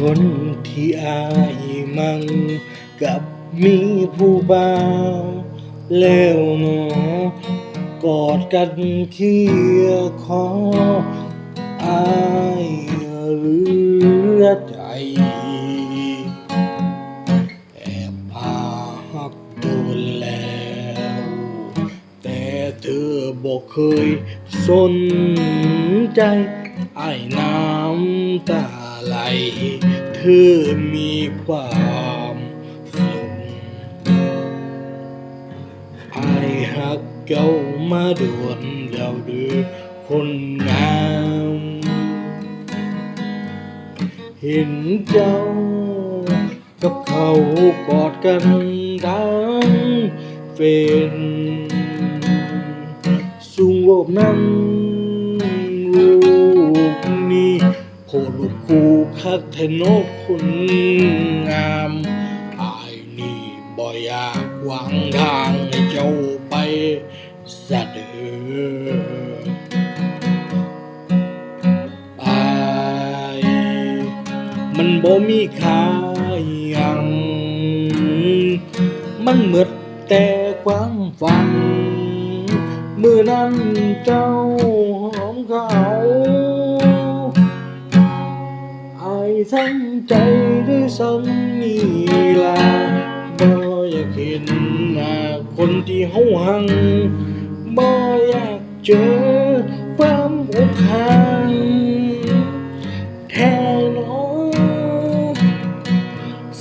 คนที่อายมังกับมีผู้บ่าวแล้วเนาะกอดกันเคียร์คออายเหลือใจแอบพาหักโดนแล้ว แต่เธอบอกเคยสนใจไอ้น้ำตา ไหลเธอมีความสุขไอ้ายหักเจ้ามาด่วนเดาดือคนงามเห็นเจ้ากับเขากอดกันดังเฟนสูงโลกนั้นลูกนี้ โพลูกคู่คักแทนกคนงามอายนี่บ่อยากหวังทางให้เจ้าไปสะเดืออายมันบ่มีค่ายัง มันหมดแต่ความฝันเมื่อนั้นเจ้าหอมเขา ทั้งใจด้วยซ้ำนี่ล่ะบ่อยากเห็นหน้าคนที่เฮาหังบ่อยากเจอความอกหักแท้หนอ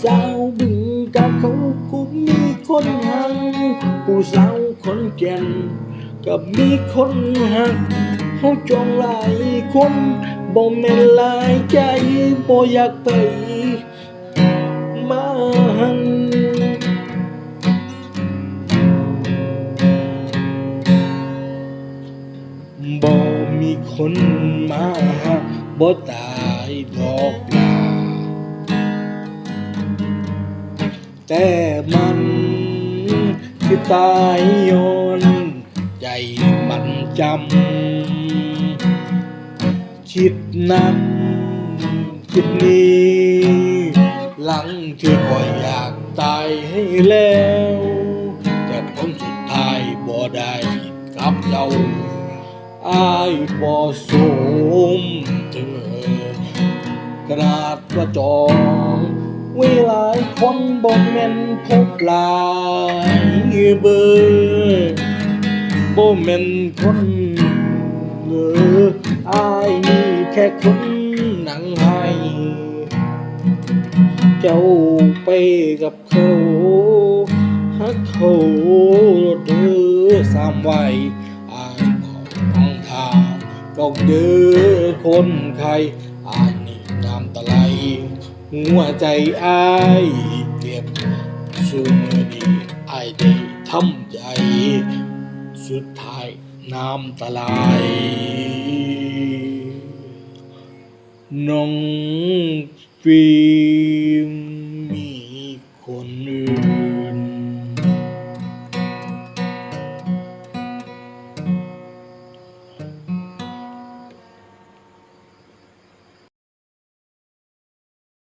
สาวบึงกับเขาคงมีคนหักผู้สาวคนแก่น กับมีคนหักเขาจองหลายคนบ่แม่นหลายใจบ่อยากไปมาหันบ่มีคนมาบ่ตายดอกลาแต่มันคือตายย้อน ใจมันจำคิดนั้นคิดนี้ หลังที่ก็อยากตายให้แล้ว แต่ผลสุดท้ายบ่ได้กับเราอายบ่สมเธอกระดาษประจองเวลายคนบ่แม่นพบหลายเบอร์ บ่แม่นคนเอออายนี่แค่คนหนังไห้เจ้าไปกับเขาฮักเขาเด้อสามไว้อายบอกน้องทางดอกเด้อคนไข้อายนี่น้ำตะไหลหัวใจอายเก็บสุมือนี้อายได้ทำใจ สุดท้าย น้ำตาไหลน้องฟิม